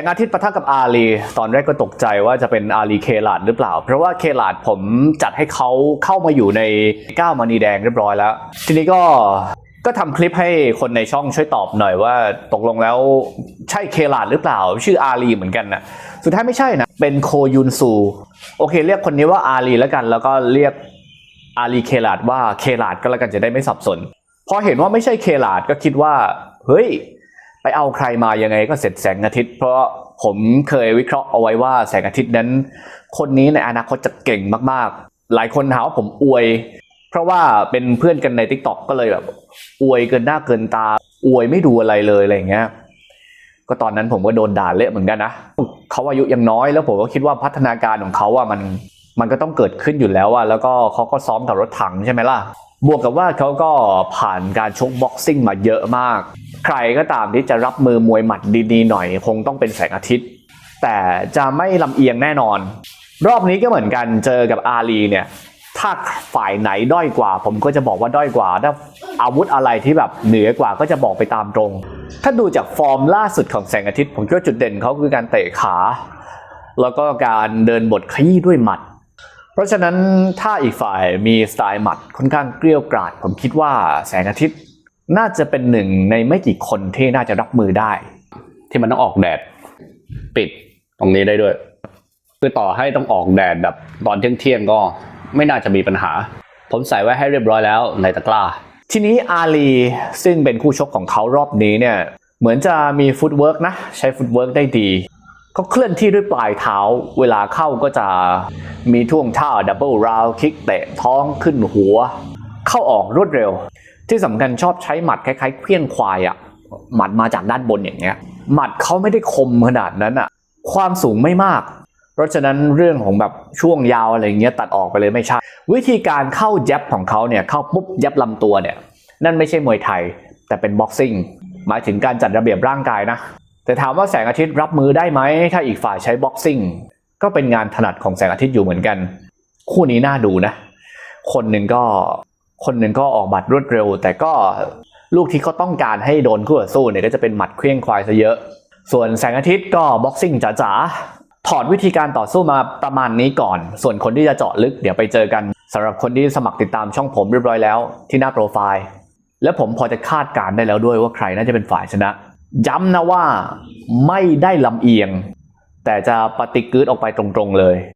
งอาทิตย์ปะทะกับอาลีตอนแรกก็ตกใจว่าจะเป็นอาลีเคลาดหรือเปล่า เพราะว่าเคลาดผมจัดให้เขาเข้ามาอยู่ในก้าวมณีแดงเรียบร้อยแล้ว ทีนี้ก็ก็ทำคลิปให้คนในช่องช่วยตอบหน่อยว่าตกลงแล้วใช่เคลาดหรือเปล่า ชื่ออาลีเหมือนกันนะสุดท้ายไม่ใช่นะ เป็นโคยุนซูโอเค เรียกคนนี้ว่าอาลีแล้วกัน แล้วก็เรียกอาลีเคลาดว่าเคลาดก็แล้วกันจะได้ไม่สับสนพอเห็นว่าไม่ใช่เคลาดก็คิดว่า เฮ้ย ไปเอาใครมายังไงก็เสร็จแสงอาทิตย์ เพราะผมเคยวิเคราะห์เอาไว้ว่าแสงอาทิตย์นั้น คนนี้ในอนาคตจะเก่งมากๆ หลายคนหาว่าผมอวย เพราะว่าเป็นเพื่อนกันใน t ิ k t o k ก็เลยแบบ อวยเกินหน้าเกินตา อวยไม่ดูอะไรเลยอะไรอย่างเงี้ยก็ตอนนั้นผมก็โดนด่าเละเหมือนกันนะเขาอายุยังน้อยแล้วผมก็คิดว่าพัฒนาการของเขาอะมันมันก็ต้องเกิดขึ้นอยู่แล้วอะแล้วก็เขาก็ซ้อมกับรถถังใช่ไหมล่ะบวกกับว่าเขาก็ผ่านการชกบ็อกซิ่งมาเยอะมาก ใครก็ตามที่จะรับมือมวยหมัดดีๆหน่อยคงต้องเป็นแสงอาทิตย์ แต่จะไม่ลำเอียงแน่นอน รอบนี้ก็เหมือนกันเจอกับอาลีเนี่ยถ้าฝ่ายไหนด้อยกว่า ผมก็จะบอกว่าด้อยกว่า ถ้าอาวุธอะไรที่แบบเหนือกว่าก็จะบอกไปตามตรง ถ้าดูจากฟอร์มล่าสุดของแสงอาทิตย์ ผมคิดว่าจุดเด่นเขาคือการเตะขา แล้วก็การเดินบทขยี้ด้วยหมัด เพราะฉะนั้นถ้าอีกฝ่ายมีสไตล์หมัดค่อนข้างเกลี้ยวกราด ผมคิดว่าแสงอาทิตย์ น่าจะเป็นหนึ่งในไม่กี่คนที่น่าจะรับมือได้ ที่มันต้องออกแดด ปิดตรงนี้ได้ด้วย คือต่อให้ต้องออกแดดแบบตอนเที่ยงๆก็ไม่น่าจะมีปัญหา ผมใส่ไว้ให้เรียบร้อยแล้วในตะกร้า ทีนี้อาลีซึ่งเป็นคู่ชกของเขารอบนี้เนี่ยเหมือนจะมีฟุตเวิร์กนะ ใช้ฟุตเวิร์กได้ดีเขาเคลื่อนที่ด้วยปลายเท้า เวลาเข้าก็จะมีท่วงท่าดับเบิลราวคิกเตะท้องขึ้นหัว เข้าออกรวดเร็ว ที่สำคัญชอบใช้หมัดคล้ายๆเคลี้ยงควายอะ่ะหมัดมาจากด้านบนอย่างเงี้ย หมัดเขาไม่ได้คมขนาดนั้นอะ่ะ ความสูงไม่มาก เพราะฉะนั้นเรื่องของแบบช่วงยาวอะไรเงี้ยตัดออกไปเลยไม่ใช่ วิธีการเข้าย็บของเขาเนี่ยเข้าปุ๊บย็บลำตัวเนี่ย นั่นไม่ใช่มวยไทย แต่เป็นบ็อกซิ่งหมายถึงการจัดระเบียบร่างกายนะ แต่ถามว่าแสงอาทิตย์รับมือได้ไหมถ้าอีกฝ่ายใช้บ็อกซิ่งก็เป็นงานถนัดของแสงอาทิตย์อยู่เหมือนกัน คู่นี้น่าดูนะ คนหนึ่งก็ คนหนึ่งก็ออกบัตรรวดเร็ว แต่ก็ลูกที่เขาต้องการให้โดนคู่ต่อสู้เนี่ยก็จะเป็นหมัดเคลี้ยงควายซะเยอะ ส่วนแสงอาทิตย์ก็บ็อกซิ่งจ๋าๆถอดวิธีการต่อสู้มาประมาณนี้ก่อน ส่วนคนที่จะเจาะลึกเดี๋ยวไปเจอกันสำหรับคนที่สมัครติดตามช่องผมเรียบร้อยแล้วที่หน้าโปรไฟล์ และผมพอจะคาดการได้แล้วด้วยว่าใครน่าจะเป็นฝ่ายชนะ ย้ำนะว่าไม่ได้ลำเอียง แต่จะปฏิกึดออกไปตรงๆเลย